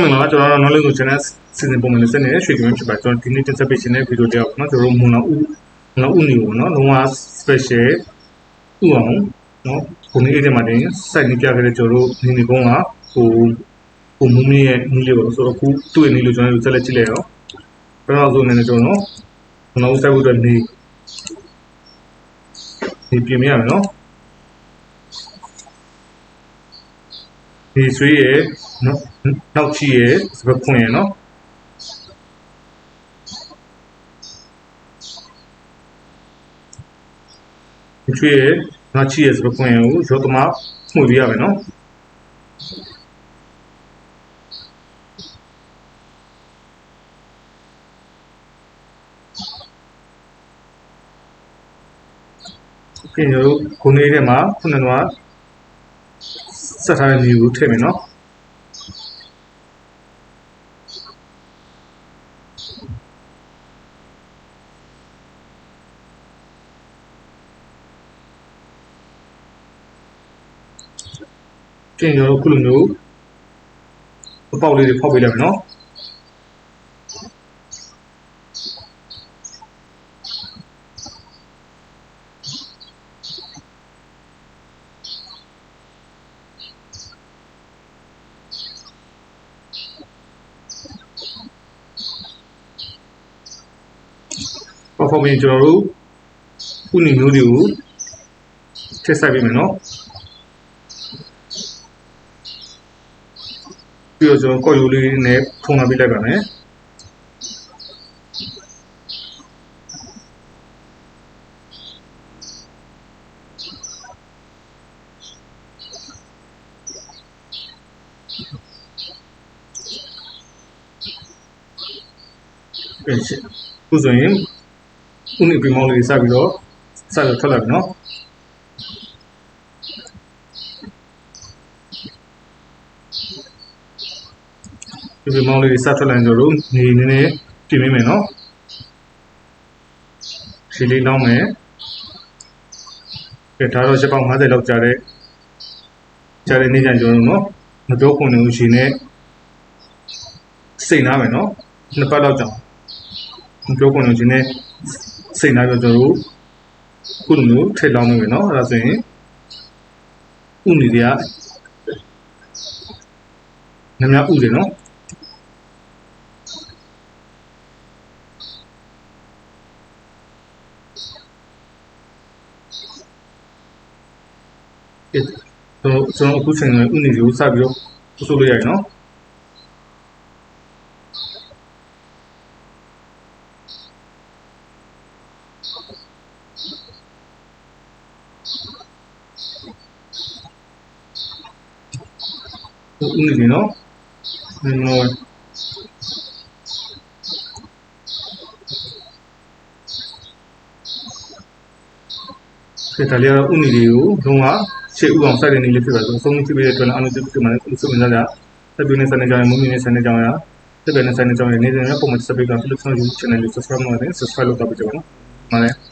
မင်္ဂလာပါကျွန်တော်တို့ knowledge ကို channel စီစဉ်ပုံမှန်နဲ့ဆက်နေတဲ့ရွှေကမင်းဖြစ်ပါကျွန်တော်ဒီနေ့တင်ဆက်ပေးခြင်းတဲ့ဗီဒီယိုတစ်ယောက်ပေါ့နော်ကျွန်တော်တို့မွန်လာဦးမွန်လာဦးနေပေါ့နော်လုံးဝ special ဥအောင်နော်ခုနေ့အဲ့ဒီမှာတင် site နေပြခဲ့တဲ့ကျွန်တော်တို့နေနေကုန်းကဟိုဟိုမူမင်းရဲ့နီးလေးပေါ့ဆိုတော့ခုတွေ့နေလို့ကျွန်တော်တို့ဆက်လက်ကြည့်လိုက်ရောပထမဆုံးအနေနဲ့ကျွန်တော်မွန်လာဦး site ဖို့အတွက်နေနေပြင်ရမယ်နော် ဒီဆွေးရဲ့နော်နောက်ချီရဲ့စပခွင်ရဲ့နော်ဒီဆွေးရဲ့နောက်ချီရဲ့စပခွင်ရဲ့ကိုရောသမမှုပြရမယ်နော်ပြင်ရခုနေထဲမှာခုနက ဆက်ထားတဲ့မျိုးကိုထည့်မယ်နော်ပြင်ရောခုလိုမျိုးအပေါက်လေးတွေဖောက်ပေးလိုက်မယ်နော် ပေါက်ဖောက်ပြီးကျွန်တော်တို့ခုနေမျိုးတွေကိုထည့်ဆိုင်ပေးမယ်နော်ပြီးတော့ကျွန်တော်ကော်ယူလေးနဲ့ဖုံးလာပေးလိုက်ပါမယ်ပြန်ရှင်းခုဆိုရင် ခုနေပြီးမောင်းလေးစပြီးတော့စရထွက်လာပြီနော်ဒီပြီးမောင်းလေးစထွက်လာရင်ကျွန်တော်တို့နေနေနေပြင်မိမယ်နော်ရှင်းလေးလောင်းမယ်ကဲဒါတော့ချက်ပေါင်း50လောက်ကြာတဲ့ကြာတဲ့နေ့ကျရင်ကျွန်တော်တို့နော်မပြောခွန်နေဦးရှင်နဲ့စိတ်နာမယ်နော်နှစ်ပတ်လောက်ကြာမပြောခွန်နေဦးရှင်နဲ့ စိတ်နာပြီးကျွန်တော်တို့ခုလိုမျိုးထည့်လောင်းနေမယ်နော်အဲ့ဒါဆိုရင်ဥနေတွေကနည်းများဥတယ်နော်အဲတော့ကျွန်တော်အခုချိန်ကဥနေတွေကိုစပြီးတော့ဆိုလို့ရတယ်နော်ဥနေတွေ နော်နော်ဒီတလျာဥနေတွေကိုလုံးဝရှေ့ဥအောင်စိုက်တဲ့နေလေးဖြစ်ပါဆိုအဆုံးဖြစ်ပြီးတဲ့အတွက်လည်းအလုံးစုပြမှလည်းစုဝင်ကြတာတက်ပြင်းနဲ့စနေကြောင်းမုံမြင့်နဲ့စနေကြောင်းရတက်ပြင်းနဲ့စနေကြောင်းရနေစဉ်ရပုံမှန်စပိတ်ကဖိလစ်ဆောင် YouTube channel ကို subscribe လုပ်တယ် subscribe လုပ်တော့ပြကြပါနော်။မှန်တယ်။